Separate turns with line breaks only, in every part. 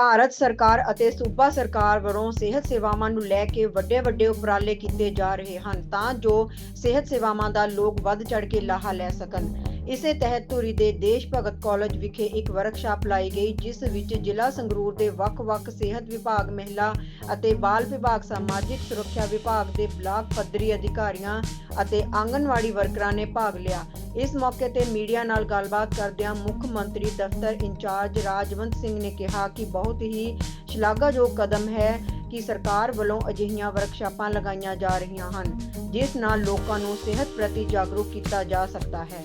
ਭਾਰਤ ਸਰਕਾਰ ਅਤੇ ਸੂਬਾ ਸਰਕਾਰ ਵੱਲੋਂ ਸਿਹਤ ਸੇਵਾਵਾਂ ਨੂੰ ਲੈ ਕੇ ਵੱਡੇ-ਵੱਡੇ ਉਪਰਾਲੇ ਕੀਤੇ ਜਾ ਰਹੇ ਹਨ ਤਾਂ ਜੋ ਸਿਹਤ ਸੇਵਾਵਾਂ ਦਾ ਲੋਕ ਵੱਧ ਚੜ ਕੇ ਲਾਹਾ ਲੈ ਸਕਣ। ਇਸੇ ਤਹਿਤ ਧੂਰੀ ਦੇ ਦੇਸ਼ ਭਗਤ ਕਾਲਜ ਵਿਖੇ ਇੱਕ ਵਰਕਸ਼ਾਪ ਲਾਈ ਗਈ, ਜਿਸ ਵਿੱਚ ਜ਼ਿਲ੍ਹਾ ਸੰਗਰੂਰ ਦੇ ਵੱਖ-ਵੱਖ ਸਿਹਤ ਵਿਭਾਗ, ਮਹਿਲਾ ਅਤੇ ਬਾਲ ਵਿਭਾਗ, ਸਮਾਜਿਕ ਸੁਰੱਖਿਆ ਵਿਭਾਗ ਦੇ ਬਲਾਕ ਪੱਧਰੀ ਅਧਿਕਾਰੀਆਂ ਅਤੇ ਆਂਗਨਵਾੜੀ ਵਰਕਰਾਂ ਨੇ ਭਾਗ ਲਿਆ। ਇਸ ਮੌਕੇ ਤੇ ਮੀਡੀਆ ਨਾਲ ਗੱਲਬਾਤ ਕਰਦਿਆਂ ਮੁੱਖ ਮੰਤਰੀ ਦਫ਼ਤਰ ਇੰਚਾਰਜ ਰਾਜਵੰਤ ਸਿੰਘ ਨੇ ਕਿਹਾ ਕਿ ਬਹੁਤ ਹੀ ਸ਼ਲਾਘਾਯੋਗ ਕਦਮ ਹੈ ਕਿ ਸਰਕਾਰ ਵੱਲੋਂ ਅਜਿਹੀਆਂ ਵਰਕਸ਼ਾਪਾਂ ਲਗਾਈਆਂ ਜਾ ਰਹੀਆਂ ਹਨ, ਜਿਸ ਨਾਲ ਲੋਕਾਂ ਨੂੰ ਸਿਹਤ ਪ੍ਰਤੀ ਜਾਗਰੂਕ ਕੀਤਾ ਜਾ ਸਕਦਾ ਹੈ।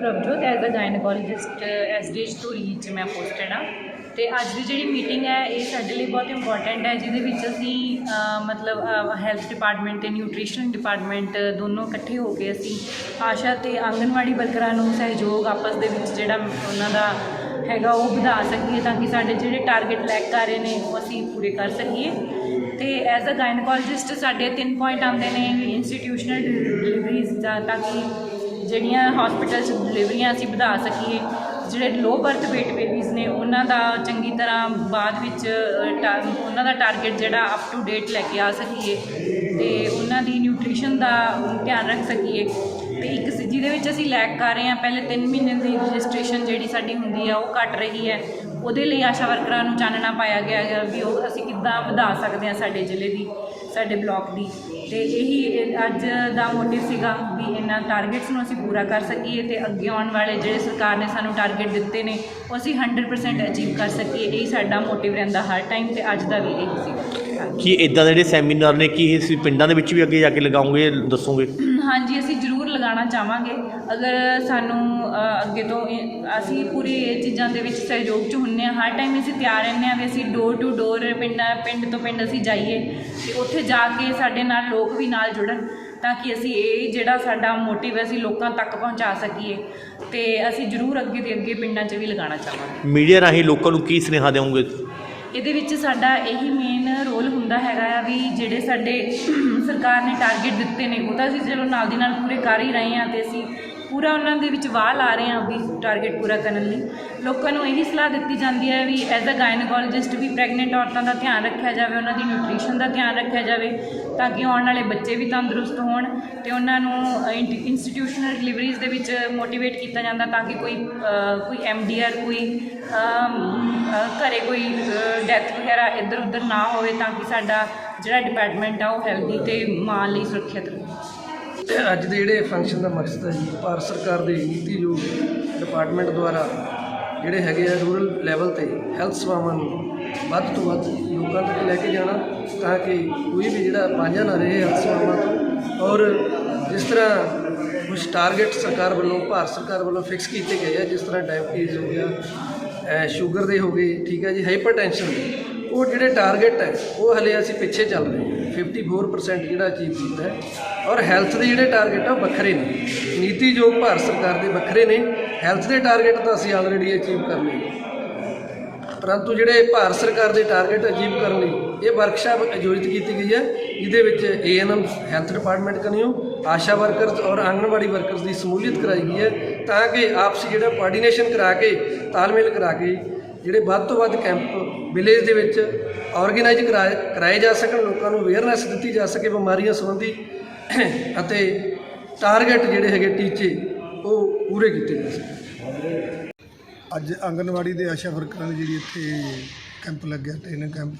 Prabhjot as a gynaecologist SDH Dhuri ਚ ਮੈਂ ਪੋਸਟਡ ਆ ਤੇ ਅੱਜ ਦੀ ਜਿਹੜੀ ਮੀਟਿੰਗ ਹੈ, ਇਹ ਸਾਡੇ ਲਈ ਬਹੁਤ ਇੰਪੋਰਟੈਂਟ ਹੈ, ਜਿਹਦੇ ਵਿੱਚ ਅਸੀਂ ਮਤਲਬ ਹੈਲਥ ਡਿਪਾਰਟਮੈਂਟ ਤੇ ਨਿਊਟ੍ਰੀਸ਼ਨ ਡਿਪਾਰਟਮੈਂਟ ਦੋਨੋਂ ਇਕੱਠੇ ਹੋ ਕੇ ਅਸੀਂ ਆਸ਼ਾ ਤੇ ਆਂਗਨਵਾੜੀ ਵਰਕਰਾਂ ਨੂੰ ਸਹਿਯੋਗ ਆਪਸ ਦੇ ਵਿੱਚ ਜਿਹੜਾ ਉਹਨਾਂ ਦਾ ਹੈਗਾ, ਉਹ ਵਧਾ ਸਕੀਏ ਤਾਂ ਕਿ ਸਾਡੇ ਜਿਹੜੇ ਟਾਰਗੇਟ ਲੈਕ ਕਰ ਰਹੇ ਨੇ, ਉਹ ਅਸੀਂ ਪੂਰੇ ਕਰ ਸਕੀਏ। ਤੇ ਐਜ਼ ਅ ਗਾਇਨਕੋਲੋਜਿਸਟ ਸਾਡੇ ਤਿੰਨ ਪੁਆਇੰਟ ਆਉਂਦੇ ਨੇ ਇੰਸਟੀਟਿਊਸ਼ਨਲ ਡਿਲੀਵਰੀਜ਼ ਦਾ ਤਾਂ ਕਿ ਜਿਹੜੀਆਂ ਹਸਪੀਟਲ 'ਚ ਡਿਲੀਵਰੀਆਂ ਅਸੀਂ ਵਧਾ ਸਕੀਏ, ਜਿਹੜੇ ਲੋ ਬਰਥ ਵੇਟ ਬੇਬੀਜ਼ ਨੇ, ਉਹਨਾਂ ਦਾ ਚੰਗੀ ਤਰ੍ਹਾਂ ਬਾਅਦ ਵਿੱਚ ਟਾ- ਉਹਨਾਂ ਦਾ ਟਾਰਗੇਟ ਜਿਹੜਾ ਅਪ ਟੂ ਡੇਟ ਲੈ ਕੇ ਆ ਸਕੀਏ ਤੇ ਉਹਨਾਂ ਦੀ ਨਿਊਟ੍ਰੀਸ਼ਨ ਦਾ ਧਿਆਨ ਰੱਖ ਸਕੀਏ। ਤੇ ਇੱਕ ਜਿਹਦੇ ਵਿੱਚ ਅਸੀਂ ਲੈਕ ਕਰ ਰਹੇ ਹਾਂ, ਪਹਿਲੇ 3 ਮਹੀਨੇ ਦੀ ਰਜਿਸਟ੍ਰੇਸ਼ਨ ਜਿਹੜੀ ਸਾਡੀ ਹੁੰਦੀ ਆ, ਉਹ ਘਟ ਰਹੀ ਹੈ। ਉਹਦੇ ਲਈ ਆਸ਼ਾ ਵਰਕਰਾਂ ਨੂੰ ਚਾਨਣਾ ਪਾਇਆ ਗਿਆ ਹੈ ਵੀ ਉਹ ਅਸੀਂ ਕਿੱਦਾਂ ਵਧਾ ਸਕਦੇ ਹਾਂ ਸਾਡੇ ਜ਼ਿਲ੍ਹੇ ਦੀ। ਸਾਡੇ ਬਲਾਕ ਦੀ। ਤੇ ਇਹੀ ਅੱਜ ਦਾ ਮੋਟਿਵ ਸੀਗਾ ਵੀ ਇਹਨਾਂ ਟਾਰਗੇਟਸ ਨੂੰ ਅਸੀਂ ਪੂਰਾ ਕਰ ਸਕੀਏ ਤੇ ਅੱਗੇ ਆਉਣ ਵਾਲੇ ਜਿਹੜੇ ਸਰਕਾਰ ਨੇ ਸਾਨੂੰ ਟਾਰਗੇਟ ਦਿੱਤੇ ਨੇ, ਉਹ ਅਸੀਂ 100% ਅਚੀਵ ਕਰ ਸਕੀਏ। ਇਹ ਸਾਡਾ ਮੋਟਿਵ ਰਹਿੰਦਾ ਹਰ ਟਾਈਮ ਤੇ ਅੱਜ ਦਾ ਵੀ ਇਹੀ ਸੀਗਾ।
ਕੀ ਇਦਾਂ ਦੇ ਜਿਹੜੇ ਸੈਮੀਨਾਰ ਨੇ, ਕੀ ਇਹ ਤੁਸੀਂ ਪਿੰਡਾਂ ਦੇ ਵਿੱਚ ਵੀ ਅੱਗੇ ਜਾ ਕੇ ਲਗਾਓਗੇ, ਦੱਸੋਗੇ?
ਹਾਂਜੀ, ਅਸੀਂ ਜ਼ਰੂਰ ਲਗਾਉਣਾ ਚਾਹਾਂਗੇ। ਅਗਰ ਸਾਨੂੰ ਅੱਗੇ ਤੋਂ ਅਸੀਂ ਪੂਰੀ ਇਹ ਚੀਜ਼ਾਂ ਦੇ ਵਿੱਚ ਸਹਿਯੋਗ ਚ ਹੁੰਨੇ ਆ। ਹਰ ਟਾਈਮ ਅਸੀਂ ਤਿਆਰ ਰਹਿੰਦੇ ਆ ਵੀ ਅਸੀਂ ਡੋਰ ਟੂ ਡੋਰ ਪਿੰਡਾਂ, ਪਿੰਡ ਤੋਂ ਪਿੰਡ ਅਸੀਂ ਜਾਈਏ ਤੇ ਉੱਥੇ ਜਾ ਕੇ ਸਾਡੇ ਨਾਲ ਲੋਕ ਵੀ ਨਾਲ ਜੁੜਨ ਤਾਂ ਕਿ ਅਸੀਂ ਇਹ ਜਿਹੜਾ ਸਾਡਾ ਮੋਟਿਵ ਹੈ, ਅਸੀਂ ਲੋਕਾਂ ਤੱਕ ਪਹੁੰਚਾ ਸਕੀਏ। ਤੇ ਅਸੀਂ ਜ਼ਰੂਰ ਅੱਗੇ ਦੇ ਅੱਗੇ ਪਿੰਡਾਂ 'ਚ ਵੀ ਲਗਾਉਣਾ ਚਾਹਾਂਗੇ।
ਮੀਡੀਆ ਰਾਹੀਂ ਲੋਕਾਂ ਨੂੰ ਕੀ ਸੁਨੇਹਾ ਦੇਵੋਗੇ?
ਇਹਦੇ ਵਿੱਚ ਸਾਡਾ ਇਹੀ ਮੇਨ ਰੋਲ ਹੁੰਦਾ ਹੈਗਾ ਆ ਵੀ ਜਿਹੜੇ ਸਾਡੇ ਸਰਕਾਰ ਨੇ ਟਾਰਗੇਟ ਦਿੱਤੇ ਨੇ, ਉਹ ਤਾਂ ਅਸੀਂ ਚਲੋ ਨਾਲ ਦੀ ਨਾਲ ਪੂਰੇ ਕਰ ਹੀ ਰਹੇ ਹਾਂ ਤੇ ਅਸੀਂ ਪੂਰਾ ਉਹਨਾਂ ਦੇ ਵਿੱਚ ਵਾਹ ਲਾ ਰਹੇ ਹਾਂ ਵੀ ਟਾਰਗੇਟ ਪੂਰਾ ਕਰਨ ਲਈ। ਲੋਕਾਂ ਨੂੰ ਇਹੀ ਸਲਾਹ ਦਿੱਤੀ ਜਾਂਦੀ ਹੈ ਵੀ ਐਜ਼ ਅ ਗਾਇਨਕੋਲੋਜਿਸਟ ਵੀ ਪ੍ਰੈਗਨੈਂਟ ਔਰਤਾਂ ਦਾ ਧਿਆਨ ਰੱਖਿਆ ਜਾਵੇ ਉਹਨਾਂ ਦੀ ਨਿਊਟ੍ਰੀਸ਼ਨ ਦਾ ਧਿਆਨ ਰੱਖਿਆ ਜਾਵੇ ਤਾਂ ਕਿ ਆਉਣ ਵਾਲੇ ਬੱਚੇ ਵੀ ਤੰਦਰੁਸਤ ਹੋਣ ਤੇ ਉਹਨਾਂ ਨੂੰ ਇੰਸਟੀਟਿਊਸ਼ਨਲ ਡਿਲੀਵਰੀਜ਼ ਦੇ ਵਿੱਚ ਮੋਟੀਵੇਟ ਕੀਤਾ ਜਾਂਦਾ ਤਾਂ ਕਿ ਕੋਈ ਕੋਈ ਐਮਡੀਆਰ ਕੋਈ ਅਮ, ਅ, ਘਰੇ ਕੋਈ ਡੈਥ ਵਗੈਰਾ ਇੱਧਰ ਉੱਧਰ ਨਾ ਹੋਵੇ ਤਾਂ ਕਿ ਸਾਡਾ ਜਿਹੜਾ ਡਿਪਾਰਟਮੈਂਟ ਆ ਉਹ ਹੈਲਦੀ ਤੇ ਮਾਂ ਲਈ ਸੁਰੱਖਿਅਤ ਰਹੇ।
ਅੱਜ ਦੇ ਜਿਹੜੇ ਫੰਕਸ਼ਨ ਦਾ ਮਕਸਦ ਹੈ ਜੀ, ਭਾਰਤ ਸਰਕਾਰ ਦੇ ਨੀਤੀ ਯੋਗ ਡਿਪਾਰਟਮੈਂਟ ਦੁਆਰਾ ਜਿਹੜੇ ਹੈਗੇ ਆ ਰੂਰਲ ਲੈਵਲ ਤੇ ਹੈਲਥ ਸੇਵਾਵਾਂ ਨੂੰ ਵੱਧ ਤੋਂ ਵੱਧ ਲੋਕਾਂ ਤੱਕ ਲੈ ਕੇ ਜਾਣਾ, ਤਾਂ ਕਿ ਕੋਈ ਵੀ ਜਿਹੜਾ ਵਾਂਝਾ ਨਾ ਰਹੇ ਹੈਲਥ ਸੇਵਾਵਾਂ ਤੋਂ। ਔਰ ਜਿਸ ਤਰ੍ਹਾਂ ਕੁਝ ਟਾਰਗੇਟ ਸਰਕਾਰ ਵੱਲੋਂ, ਭਾਰਤ ਸਰਕਾਰ ਵੱਲੋਂ ਫਿਕਸ ਕੀਤੇ ਗਏ ਆ, ਜਿਸ ਤਰ੍ਹਾਂ ਡਾਇਬਟੀਜ਼ ਹੋ ਗਿਆ ਸ਼ੂਗਰ ਦੇ ਹੋ ਗਏ, ਠੀਕ ਹੈ ਜੀ ਹਾਈਪਰਟੈਂਸ਼ਨ ਦੇ। ਉਹ ਜਿਹੜੇ ਟਾਰਗੇਟ ਹੈ, ਉਹ ਹਲੇ ਅਸੀਂ ਪਿੱਛੇ ਚੱਲ ਰਹੇ ਹਾਂ। 54% ਜਿਹੜਾ ਅਚੀਵ ਕੀਤਾ ਹੈ। ਔਰ ਹੈਲਥ ਦੇ ਜਿਹੜੇ ਟਾਰਗੇਟ ਆ, ਉਹ ਵੱਖਰੇ ਨੇ। ਨੀਤੀਯੋਗ ਭਾਰਤ ਸਰਕਾਰ ਦੇ ਵੱਖਰੇ ਨੇ। ਹੈਲਥ ਦੇ ਟਾਰਗੇਟ ਤਾਂ ਅਸੀਂ ਆਲਰੇਡੀ ਅਚੀਵ ਕਰ ਲਏ। ਪਰੰਤੂ ਜਿਹੜੇ ਭਾਰਤ ਸਰਕਾਰ ਦੇ ਟਾਰਗੇਟ ਅਚੀਵ ਕਰਨ ਲਈ, ਇਹ ਵਰਕਸ਼ਾਪ ਆਯੋਜਿਤ ਕੀਤੀ ਗਈ ਹੈ। ਜਿਹਦੇ ਵਿੱਚ ਏਐਨਐਮ ਹੈਲਥ ਡਿਪਾਰਟਮੈਂਟ ਕਨਿਓ, ਆਸ਼ਾ ਵਰਕਰਸ ਔਰ ਆਂਗਣਵਾੜੀ ਵਰਕਰਸ ਦੀ ਸਮੂਲੀਅਤ ਕਰਾਈ ਗਈ ਹੈ। ਤਾਂ ਕਿ ਆਪਸੀ ਜਿਹੜਾ ਕੋਆਰਡੀਨੇਸ਼ਨ ਕਰਾ ਕੇ, ਤਾਲਮੇਲ ਕਰਾ ਕੇ ਜਿਹੜੇ ਵੱਧ ਤੋਂ ਵੱਧ ਕੈਂਪ ਵਿਲੇਜ ਦੇ ਵਿੱਚ ਆਰਗੇਨਾਈਜ਼ ਕਰਾਏ ਕਰਾਏ ਜਾ ਸਕਣ, ਲੋਕਾਂ ਨੂੰ ਅਵੇਅਰਨੈਸ ਦਿੱਤੀ ਜਾ ਸਕੇ ਬਿਮਾਰੀਆਂ ਸੰਬੰਧੀ ਅਤੇ ਟਾਰਗੇਟ ਜਿਹੜੇ ਹੈਗੇ ਟੀਚੇ, ਉਹ ਪੂਰੇ ਕੀਤੇ ਜਾ ਸਕਣ।
ਅੱਜ ਆਂਗਨਵਾੜੀ ਦੇ ਆਸ਼ਾ ਵਰਕਰਾਂ ਦੀ ਜਿਹੜੀ ਇੱਥੇ ਕੈਂਪ ਲੱਗਿਆ, ਟ੍ਰੇਨਿੰਗ ਕੈਂਪ,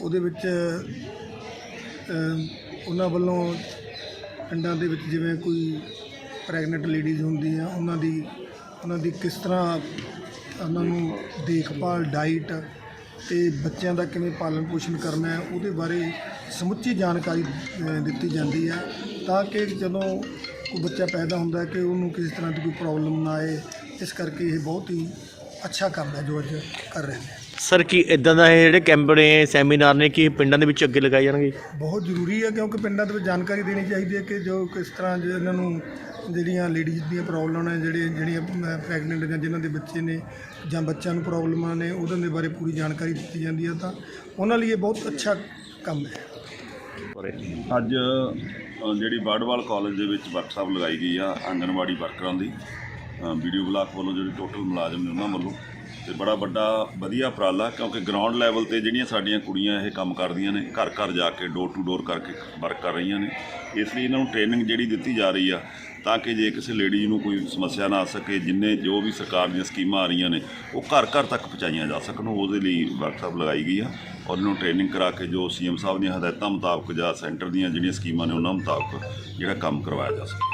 ਉਹਦੇ ਵਿੱਚ ਉਹਨਾਂ ਵੱਲੋਂ ਪਿੰਡਾਂ ਦੇ ਵਿੱਚ ਜਿਵੇਂ ਕੋਈ ਪ੍ਰੈਗਨੈਂਟ ਲੇਡੀਜ਼ ਹੁੰਦੀ ਆ, ਉਹਨਾਂ ਦੀ ਉਹਨਾਂ ਦੀ ਕਿਸ ਤਰ੍ਹਾਂ ਉਹਨਾਂ ਨੂੰ ਦੇਖਭਾਲ ਡਾਈਟ ਤੇ ਬੱਚਿਆਂ ਦਾ ਕਿਵੇਂ ਪਾਲਣ ਪੋਸ਼ਣ ਕਰਨਾ ਹੈ, ਉਹਦੇ ਬਾਰੇ ਸਮੁੱਚੀ ਜਾਣਕਾਰੀ ਦਿੱਤੀ ਜਾਂਦੀ ਹੈ ਤਾਂ ਕਿ ਜਦੋਂ ਕੋਈ ਬੱਚਾ ਪੈਦਾ ਹੁੰਦਾ ਹੈ ਕਿ ਉਹਨੂੰ ਕਿਸੇ ਤਰ੍ਹਾਂ ਦੀ ਕੋਈ ਪ੍ਰੋਬਲਮ ਨਾ ਆਏ, ਇਸ ਕਰਕੇ ਇਹ ਬਹੁਤ ਹੀ ਅੱਛਾ ਕੰਮ ਹੈ ਜੋ ਅੱਜ ਕਰ ਰਹੇ ਨੇ।
ਸਰ ਕੀ ਇਦਾਂ ਦਾ ਇਹ ਜਿਹੜੇ ਕੈਂਪ ਨੇ ਸੈਮੀਨਾਰ ਨੇ ਕੀ ਪਿੰਡਾਂ ਦੇ ਵਿੱਚ ਅੱਗੇ ਲਗਾਏ ਜਾਣਗੇ?
ਬਹੁਤ ਜ਼ਰੂਰੀ ਹੈ ਕਿਉਂਕਿ ਪਿੰਡਾਂ ਦੇ ਵਿੱਚ ਜਾਣਕਾਰੀ ਦੇਣੀ ਚਾਹੀਦੀ ਹੈ ਕਿ ਜੋ ਕਿਸ ਤਰ੍ਹਾਂ ਜੇ ਇਹਨਾਂ ਨੂੰ ਜਿਹੜੀਆਂ ਲੇਡੀਜ਼ ਦੀਆਂ ਪ੍ਰੋਬਲਮ ਨੇ ਜਿਹੜੇ ਜਿਹੜੀਆਂ ਪ੍ਰੈਗਨੈਂਟ ਜਾਂ ਜਿਨ੍ਹਾਂ ਦੇ ਬੱਚੇ ਨੇ ਜਾਂ ਬੱਚਿਆਂ ਨੂੰ ਪ੍ਰੋਬਲਮਾਂ ਨੇ ਉਹਨਾਂ ਦੇ ਬਾਰੇ ਪੂਰੀ ਜਾਣਕਾਰੀ ਦਿੱਤੀ ਜਾਂਦੀ ਹੈ ਤਾਂ ਉਹਨਾਂ ਲਈ ਇਹ ਬਹੁਤ ਅੱਛਾ ਕੰਮ ਹੈ।
ਅੱਜ ਜਿਹੜੀ ਬਾੜਵਾਲ ਕਾਲਜ ਦੇ ਵਿੱਚ ਵਰਕਸ਼ਾਪ ਲਗਾਈ ਗਈ ਆ ਆਂਗਣਵਾੜੀ ਵਰਕਰਾਂ ਦੀ ਵੀਡੀਓ ਬਲਾਕ ਵੱਲੋਂ ਜਿਹੜੇ ਟੋਟਲ ਮੁਲਾਜ਼ਮ ਨੇ ਉਹਨਾਂ ਵੱਲੋਂ ਤੇ ਬੜਾ ਵੱਡਾ, ਵਧੀਆ ਉਪਰਾਲਾ, ਕਿਉਂਕਿ ਗਰਾਊਂਡ ਲੈਵਲ ਤੇ ਜਿਹੜੀਆਂ ਸਾਡੀਆਂ ਕੁੜੀਆਂ ਇਹ ਕੰਮ ਕਰਦੀਆਂ ਨੇ, ਘਰ ਘਰ ਜਾ ਕੇ ਡੋਰ ਟੂ ਡੋਰ ਕਰਕੇ ਵਰਕ ਕਰ ਰਹੀਆਂ ਨੇ, ਇਸ ਲਈ ਇਹਨਾਂ ਨੂੰ ਟ੍ਰੇਨਿੰਗ ਜਿਹੜੀ ਦਿੱਤੀ ਜਾ ਰਹੀ ਆ, ਤਾਂ ਕਿ ਜੇ ਕਿਸੇ ਲੇਡੀ ਨੂੰ ਕੋਈ ਸਮੱਸਿਆ ਨਾ ਆ ਸਕੇ, ਜਿੰਨੇ ਜੋ ਵੀ ਸਰਕਾਰ ਦੀਆਂ ਸਕੀਮਾਂ ਆ ਰਹੀਆਂ ਨੇ, ਉਹ ਘਰ ਘਰ ਤੱਕ ਪਹੁੰਚਾਈਆਂ ਜਾ ਸਕਣ ਉਹਦੇ ਲਈ ਵਰਕਸ਼ਾਪ ਲਗਾਈ ਗਈ ਆ, ਔਰ ਇਹਨੂੰ ਟ੍ਰੇਨਿੰਗ ਕਰਾ ਕੇ ਜੋ ਸੀਐਮ ਸਾਹਿਬ ਦੀਆਂ ਹਦਾਇਤਾਂ ਮੁਤਾਬਕ ਜਾਂ ਸੈਂਟਰ ਦੀਆਂ ਜਿਹੜੀਆਂ ਸਕੀਮਾਂ ਨੇ, ਉਹਨਾਂ ਮੁਤਾਬਕ ਜਿਹੜਾ ਕੰਮ ਕਰਵਾਇਆ ਜਾ ਸਕੇ।